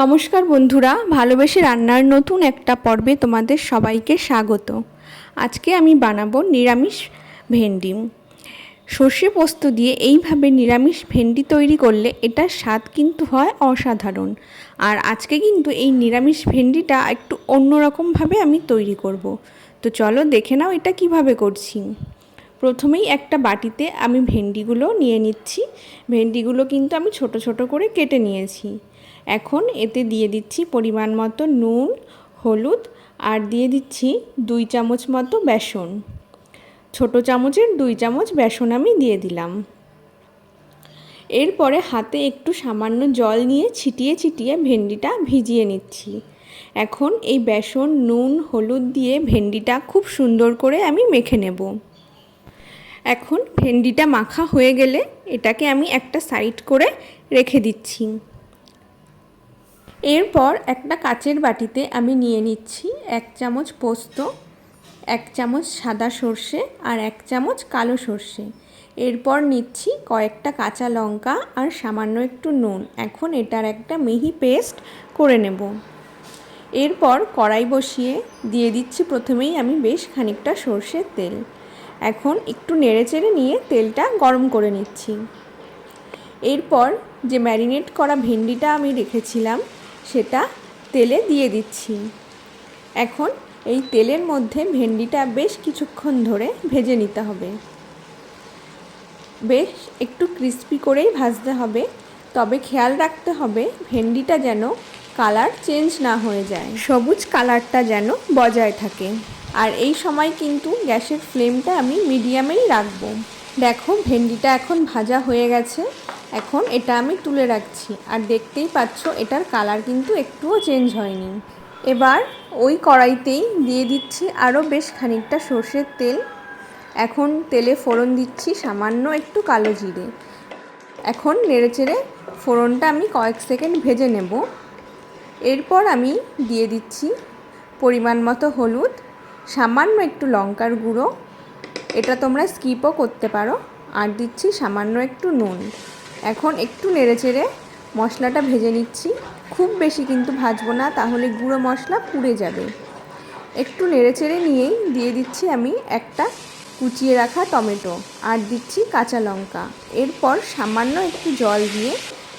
নমস্কার বন্ধুরা, ভালোবেসে রান্নার নতুন একটা পর্বে তোমাদের সবাইকে স্বাগত। আজকে আমি বানাবো নিরামিষ ভেন্ডি। সর্ষে পোস্ত দিয়ে এইভাবে নিরামিষ ভেন্ডি তৈরি করলে এটার স্বাদ কিন্তু হয় অসাধারণ। আর আজকে কিন্তু এই নিরামিষ ভেন্ডিটা একটু অন্যরকমভাবে আমি তৈরি করব। তো চলো দেখে নাও এটা কীভাবে করছি। প্রথমেই একটা বাটিতে আমি ভেন্ডিগুলো নিয়ে নিচ্ছি। ভেন্ডিগুলো কিন্তু আমি ছোট ছোট করে কেটে নিয়েছি। এখন এতে দিয়ে দিচ্ছি পরিমাণ মতো নুন, হলুদ, আর দিয়ে দিচ্ছি দুই চামচ মতো বেসন। ছোট চামচের দুই চামচ বেসন আমি দিয়ে দিলাম। এরপরে হাতে একটু সামান্য জল নিয়ে ছিটিয়ে ছিটিয়ে ভেন্ডিটা ভিজিয়ে নিচ্ছি। এখন এই বেসন, নুন, হলুদ দিয়ে ভেন্ডিটা খুব সুন্দর করে আমি মেখে নেব। এখন ভেন্ডিটা মাখা হয়ে গেলে এটাকে আমি একটা সাইড করে রেখে দিচ্ছি। এরপর একটা কাচের বাটিতে আমি নিয়ে নিচ্ছি এক চামচ পোস্ত, এক চামচ সাদা সর্ষে আর এক চামচ কালো সর্ষে। এরপর নিচ্ছি কয়েকটা কাঁচা লঙ্কা আর সামান্য একটু নুন। এখন এটার একটা মিহি পেস্ট করে নেব। এরপর কড়াই বসিয়ে দিয়ে দিচ্ছি প্রথমেই আমি বেশ খানিকটা সর্ষের তেল। এখন একটু নেড়েচেড়ে নিয়ে তেলটা গরম করে নিচ্ছি। এরপর যে ম্যারিনেট করা ভেন্ডিটা আমি রেখেছিলাম সেটা তেলে দিয়ে দিচ্ছি। এখন এই তেলের মধ্যে ভেন্ডিটা বেশ কিছুক্ষণ ধরে ভেজে নিতে হবে। বেশ একটু ক্রিস্পি করেই ভাজতে হবে। তবে খেয়াল রাখতে হবে ভেন্ডিটা যেন কালার চেঞ্জ না হয়ে যায়। সবুজ কালারটা যেন বজায় থাকে। আর এই সময় কিন্তু গ্যাসের ফ্লেমটা আমি মিডিয়ামেই রাখব। দেখো ভেন্ডিটা এখন ভাজা হয়ে গেছে। এখন এটা আমি তুলে রাখছি। আর দেখতেই পাচ্ছ, এটার কালার কিন্তু একটুও চেঞ্জ হয়নি। এবার ওই কড়াইতেই দিয়ে দিচ্ছি আরও বেশ খানিকটা সর্ষের তেল। এখন তেলে ফোড়ন দিচ্ছি সামান্য একটু কালো জিরে। এখন নেড়েচেড়ে ফোড়নটা আমি কয়েক সেকেন্ড ভেজে নেব। এরপর আমি দিয়ে দিচ্ছি পরিমাণ মতো হলুদ, সামান্য একটু লঙ্কার গুঁড়ো। এটা তোমরা স্কিপও করতে পারো। আর দিচ্ছি সামান্য একটু নুন। এখন একটু নেড়েচেড়ে মশলাটা ভেজে নিচ্ছি। খুব বেশি কিন্তু ভাজবো না, তাহলে গুঁড়ো মশলা পুড়ে যাবে। একটু নেড়েচেড়ে নিয়েই দিয়ে দিচ্ছি আমি একটা কুচিয়ে রাখা টমেটো আর দিচ্ছি কাঁচা লঙ্কা। এরপর সামান্য একটু জল দিয়ে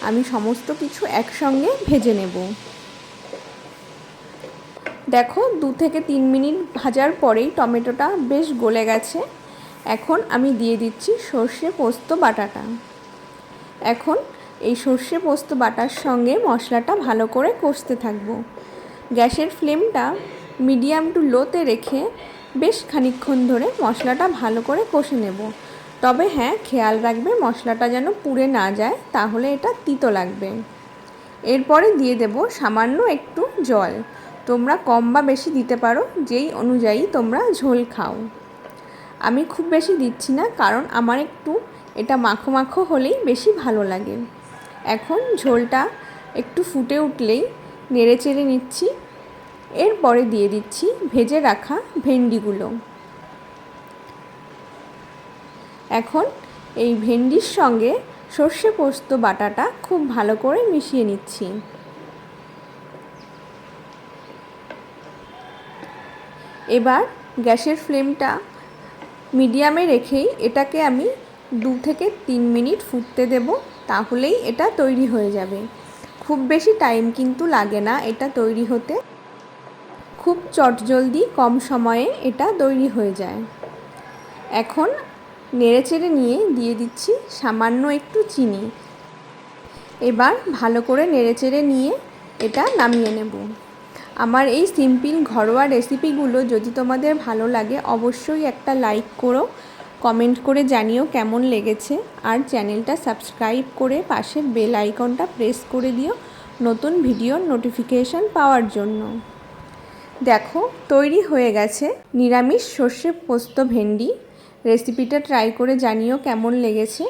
আমি সমস্ত কিছু একসঙ্গে ভেজে নেব। দেখো, দু থেকে তিন মিনিট ভাজার পরেই টমেটোটা বেশ গলে গেছে। এখন আমি দিয়ে দিচ্ছি সর্ষে পোস্ত বাটাটা। এখন এই সর্ষে পোস্ত বাটার সঙ্গে মশলাটা ভালো করে কষতে থাকব। গ্যাসের ফ্লেমটা মিডিয়াম টু লোতে রেখে বেশ খানিক্ষণ ধরে মশলাটা ভালো করে কষে নেব। তবে হ্যাঁ খেয়াল রাখবে মশলাটা যেন পুড়ে না যায়, তাহলে এটা তিতো লাগবে। এরপরে দিয়ে দেব সামান্য একটু জল। তোমরা কম বা বেশি দিতে পারো, যেই অনুযায়ী তোমরা ঝোল খাও। আমি খুব বেশি দিচ্ছি না, কারণ আমার একটু এটা মাখো মাখো হলেই বেশি ভালো লাগে। এখন ঝোলটা একটু ফুটে উঠলেই নেড়ে চেড়ে নিচ্ছি। এরপরে দিয়ে দিচ্ছি ভেজে রাখা ভেন্ডিগুলো। এখন এই ভেন্ডির সঙ্গে সর্ষে পোস্ত বাটাটা খুব ভালো করে মিশিয়ে নিচ্ছি। এবার গ্যাসের ফ্লেমটা মিডিয়ামে রেখেই এটাকে আমি দু থেকে তিন মিনিট ফুটতে দেব, তাহলেই এটা তৈরি হয়ে যাবে। খুব বেশি টাইম কিন্তু লাগে না এটা তৈরি হতে। খুব চটজলদি কম সময়ে এটা তৈরি হয়ে যায়। এখন নেড়েচেড়ে নিয়ে দিয়ে দিচ্ছি সামান্য একটু চিনি। এবার ভালো করে নেড়েচেড়ে নিয়ে এটা নামিয়ে নেব। আমার এই সিম্পল ঘরোয়া রেসিপিগুলো যদি তোমাদের ভালো লাগে অবশ্যই একটা লাইক করো কমেন্ট করে জানিও কেমন লেগেছে। আর চ্যানেলটা সাবস্ক্রাইব করে পাশের বেল আইকনটা প্রেস করে দিও নতুন ভিডিওর নোটিফিকেশান পাওয়ার জন্য। দেখো, তৈরি হয়ে গেছে নিরামিষ সর্ষে পোস্ত ভেন্ডি। রেসিপিটা ট্রাই করে জানিও কেমন লেগেছে।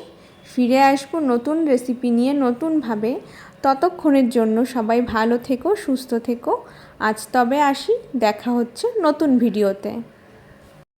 ফিরে আসব নতুন রেসিপি নিয়ে নতুনভাবে। ততক্ষণের জন্য সবাই ভালো থেকো, সুস্থ থেকো। আজ তবে আসি, দেখা হচ্ছে নতুন ভিডিওতে।